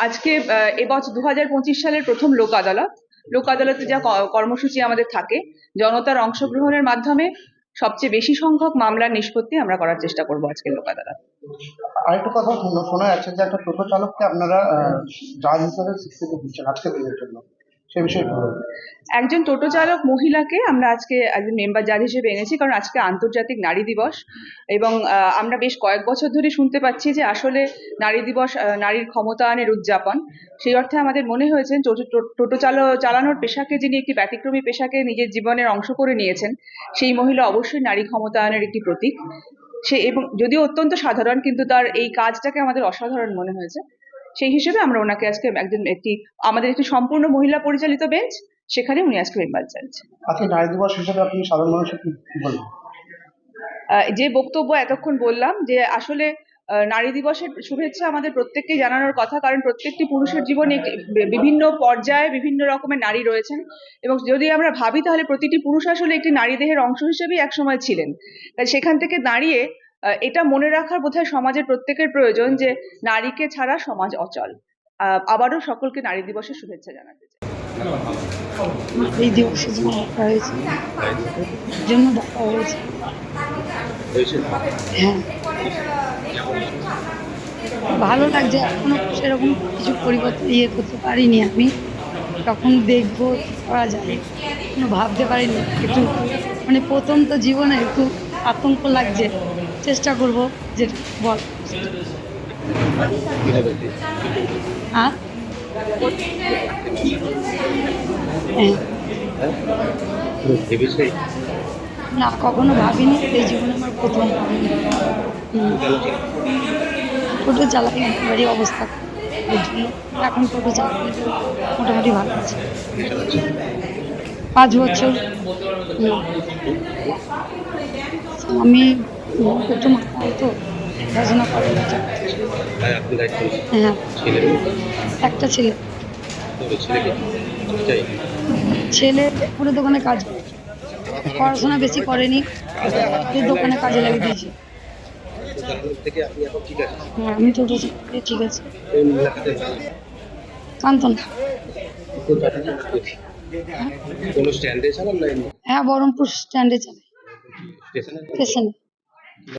আজকে এবছর দু হাজার পঁচিশ সালের প্রথম লোক আদালত। লোক আদালতে যা কর্মসূচি আমাদের থাকে, জনতার অংশগ্রহণের মাধ্যমে সবচেয়ে বেশি সংখ্যক মামলার নিষ্পত্তি আমরা করার চেষ্টা করব আজকে লোক আদালত। আরেকটা কথা শোনা যাচ্ছে যে একটা টোটো চালককে আপনারা জাজ হিসেবে স্বীকৃতি দিচ্ছেন আজকে দিনের জন্য। সে বিষয়ে একজন টোটো চালক মহিলাকে আমরা আজকে একজন মেম্বার জাজ হিসেবে এনেছি, কারণ আজকে আন্তর্জাতিক নারী দিবস এবং আমরা বেশ কয়েক বছর ধরে শুনতে পাচ্ছি যে আসলে নারী দিবস নারীর ক্ষমতায়নের উদযাপন। সেই অর্থে আমাদের মনে হয়েছে টোটো টো- টোটো চালো, চালানোর পেশাকে যিনি একটি ব্যতিক্রমী পেশাকে নিজের জীবনের অংশ করে নিয়েছেন, সেই মহিলা অবশ্যই নারী ক্ষমতায়নের একটি প্রতীক। সে এবং যদিও অত্যন্ত সাধারণ, কিন্তু তার এই কাজটাকে আমাদের অসাধারণ মনে হয়েছে। সেই হিসেবে আমরা ওনাকে আজকে একজন একটি আমাদের একটি সম্পূর্ণ মহিলা পরিচালিত বেঞ্চ সেখানে উনি আজকে মেম্বার চাইছেন। আজকে নারী দিবস হিসেবে আপনি সাধারণ মানুষের কি বলবেন? যে বক্তব্য এতক্ষণ বললাম যে আসলে নারী দিবসের শুভেচ্ছা আমাদের প্রত্যেককে জানানোর কথা কারণ প্রত্যেকটি পুরুষের জীবনে বিভিন্ন পর্যায়ে বিভিন্ন রকমের নারী রয়েছেন। এবং যদি আমরা ভাবি তাহলে প্রতিটি পুরুষ আসলে একটি নারী দেহের অংশ হিসেবেই একসময় ছিলেন। তাই সেখান থেকে দাঁড়িয়ে এটা মনে রাখার বোধহয় সমাজের প্রত্যেকের প্রয়োজন যে নারীকে ছাড়া সমাজ অচল। আবারও সকলকে নারী দিবসের শুভেচ্ছা জানাতে চাই। এই দিবসের জন্য ডাকা হয়েছে, জন্য হয়েছে। হ্যাঁ। ভালো লাগছে, এখনও সেরকম কিছু পরিবর্তন ইয়ে করতে পারিনি আমি। তখন দেখব করা যায়, এখনও ভাবতে পারিনি। একটু মানে প্রথম তো জীবনে একটু আতঙ্ক লাগছে। চেষ্টা করব যে বল। হ্যাঁ। না, কখনো ভাবিনি, এই জীবনে আমার প্রথম। টোটো চালাই বাড়ি অবস্থা ওই জন্য। এখন টোটো চালাই মোটামুটি ভালো আছে। পাঁচ বছর। আমি একটু মাথায় তো পড়াশোনা করে। হ্যাঁ একটা ছেলে ছেলে পুরো দোকানে কাজ করে। পড়াশোনা বেশি করেনি দোকানে কাজে লাগিয়ে দিয়েছি। হ্যাঁ আমি টোটো ঠিক আছে। কান্তন। স্ট্যান্ডে চালান হ্যাঁ বহরমপুর স্ট্যান্ডে চালাই। স্টেশনে।